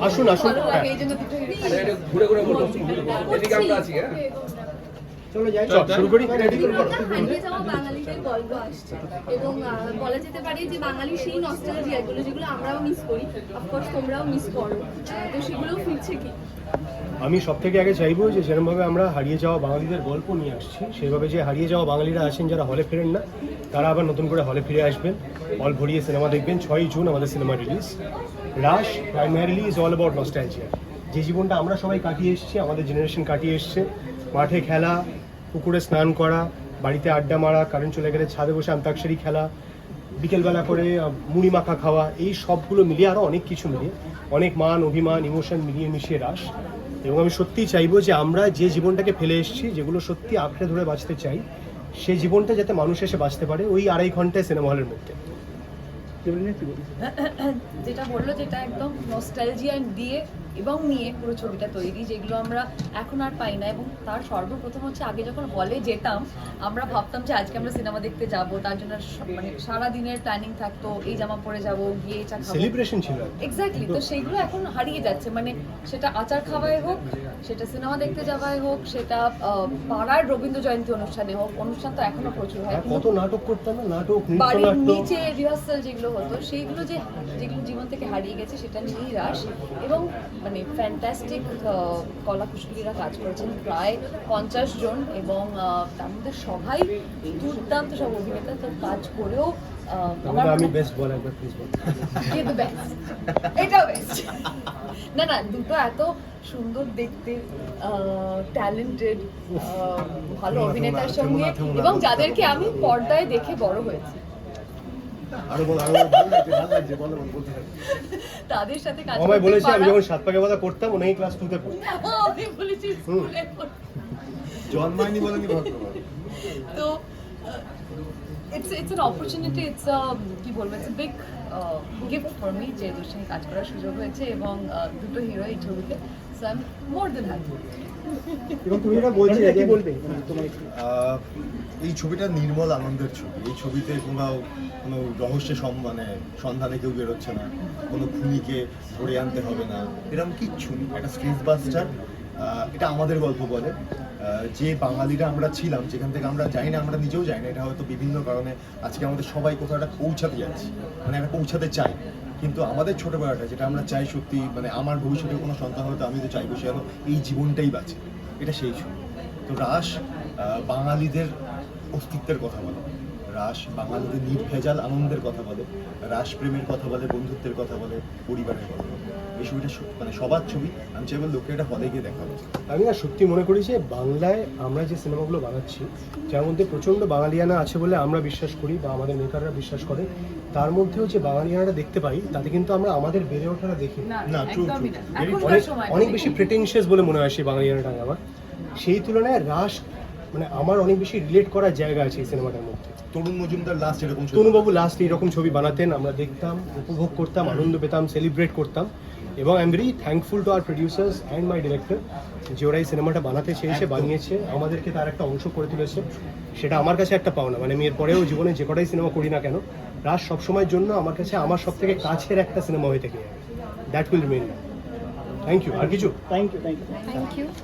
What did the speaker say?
আসুন আসুন। হ্যাঁ, ঘুরে ঘুরে বলুন আমরা আছি হ্যাঁ? চলো যাই। শুরু করি। রেডি হারিয়ে যাওয়া বাঙালিদের গল্প আসছে। এবং বলা যেতে পারে যে বাঙালির সেই নস্টালজিয়াগুলো যেগুলো আমরাও মিস করি অফকোর্স তোমরাও মিস করো। তো সেগুলোও ফিরছে কি? আমি সব থেকে আগে চাইব যে যেরকমভাবে আমরা হারিয়ে যাওয়া বাঙালিদের গল্প নিয়ে আসছি সেভাবে যে হারিয়ে যাওয়া বাঙালিরা আছেন যারা হলে ফেরেন না তারা আবার নতুন করে হলে ফিরে আসবেন। হল ভরিয়ে সিনেমা দেখবেন। ছয়ই জুন আমাদের cinema release rush primarily is all about nostalgia যে জীবনটা আমরা সবাই কাটিয়ে এসেছি আমাদের জেনারেশন কাটিয়ে এসছে। মাঠে খেলা পুকুরে স্নান করা বাড়িতে আড্ডা মারা কারেন্ট চলে গেলে ছাদে বসে আন্তাক্ষরী খেলা বিকেলবেলা করে মুড়ি মাখা খাওয়া এই সবগুলো মিলিয়ে আরও অনেক কিছু মিলিয়ে অনেক মান অভিমান ইমোশন মিলিয়ে মিশিয়ে রাস। এবং আমি সত্যিই চাইব যে আমরা যে জীবনটাকে ফেলে এসেছি যেগুলো সত্যি আঁকড়ে ধরে বাঁচতে চাই সেই জীবনটা যাতে মানুষ এসে বাঁচতে পারে ওই আড়াই ঘন্টায় সিনেমা হলের মধ্যে। যেটা বলল যেটা একদম নস্টালজিয়া দিয়ে এবং নিয়ে পুরো ছবিটা তৈরি যেগুলো আমরা এখন আর পাই না। এবং তার সর্বপ্রথম হচ্ছে আগে যখন হলে যেতাম আমরা ভাবতাম যে আজকে আমরা সিনেমা দেখতে যাব তার জন্য মানে সারা দিনের প্ল্যানিং থাকতো এই জামা পরে যাব গিয়ে এটা খাব। সেলিব্রেশন ছিল এক্স্যাক্টলি তো সেইগুলো এখন হারিয়ে যাচ্ছে। মানে সেটা আচার খাওয়াই হোক সেটা সিনেমা দেখতে যাওয়াই হোক সেটা আহ, পাড়ার রবীন্দ্র জয়ন্তী অনুষ্ঠানে হোক অনুষ্ঠান তো এখনও প্রচুর হয়। কত নাটক করতাম না? নাটক বাড়ির নিচে রিহার্সাল যেগুলো হতো সেইগুলো যে যেগুলো জীবন থেকে হারিয়ে গেছে সেটা নিয়েই রাস এবং মানে ফ্যান্টাস্টিক কলা কুশলীরা কাজ করেছেন প্রায় পঞ্চাশ জন এবং তার মধ্যে সবাই দুর্দান্ত সব অভিনেতা তো কাজ করেও আমি বেস্ট বল একবার প্লিজ বল। Best। বেস্ট না না দুটো এত সুন্দর দেখতে ট্যালেন্টেড ভালো অভিনেতার সঙ্গে এবং যাদেরকে আমি পর্দায় দেখে বড় হয়েছি। আরও বল আমি যখন সাত পাকে বাধা করতাম ওনাই ক্লাস টুতে পড়তাম আমি বলেছি স্কুলে জন্মায়নি বলেনি তো it's it's an opportunity it's কি বলব it's big gift for me যে সঙ্গে কাজ করার সুযোগ হয়েছে এবং uh, দুটো হিরো এই ছবিতে। So I am more than happy এবং তুমি যেটা বলছিলে কি বলবে? আহ, এই ছবিটা নির্মল আনন্দের ছবি। এই ছবিতে কোনো কোনো রহস্যের সম- মানে সন্ধানে কেউ বেরোচ্ছে না। কোনো খুনিকে ধরে আনতে হবে না। এরকম কিচ্ছু নেই। একটা স্ট্রিট বাস্টার এটা আমাদের গল্প বলে। যে বাঙালিরা আমরা ছিলাম, যেখান থেকে আমরা যাই না, আমরা নিজেও যাই না, এটা হয়তো বিভিন্ন কারণে আজকে আমাদের সবাই কোথাও একটা পৌঁছাতে যাচ্ছি মানে একটা পৌঁছাতে চাই। কিন্তু আমাদের ছোটবেলাটা, যেটা আমরা চাই সত্যি মানে আমার ভবিষ্যতে কোনো সন্তান হয়তো আমি তো চাইব, সে এই জীবনটাই বাঁচে। এটা সেই ছবি তো রাস বাঙালিদের অস্তিত্বের কথা বলে। রাস, বাঙালিদের নির্ভেজাল আনন্দের কথা বলে। রাস প্রেমের কথা বলে, বন্ধুত্বের কথা বলে, পরিবারের কথা বলে। এই ছবিটা মানে সবার ছবি। আমি চাইব লোকে এটা হলে গিয়ে দেখা উচিত আমি না সত্যি মনে করি যে বাংলায় আমরা যে সিনেমাগুলো বানাচ্ছি যার মধ্যে প্রচণ্ড বাঙালিয়ানা আছে বলে আমরা বিশ্বাস করি বা আমাদের মেকাররা বিশ্বাস করে তার মধ্যেও যে বাঙালিয়ানাটা দেখতে পাই তাতে কিন্তু আমরা আমাদের বেড়ে ওঠাটা দেখি। না অনেক বেশি প্রিটেনশিয়াস বলে মনে হয় সেই বাঙালিয়ানাটা আমার। সেই তুলনায় রাস মানে আমার অনেক বেশি রিলেট করার জায়গা আছে এই সিনেমাটার মধ্যে। তরুণ মজুমদার লাস্ট এরকম তনুবাবু লাস্ট এইরকম ছবি বানাতেন আমরা দেখতাম উপভোগ করতাম আনন্দ পেতাম সেলিব্রেট করতাম। এবং I am very thankful to our producers and my director যে ওরা এই সিনেমাটা বানাতে চেয়েছে বানিয়েছে আমাদেরকে তার একটা অংশ করে তুলেছে। সেটা আমার কাছে একটা পাওনা মানে আমি এর পরেও জীবনে যে কটাই সিনেমা করি না কেন রাজ সবসময়ের জন্য আমার কাছে আমার সব থেকে কাছের একটা সিনেমা হয়ে থেকে। যাবে that will remain thank you আর কিছু? Thank you thank you thank you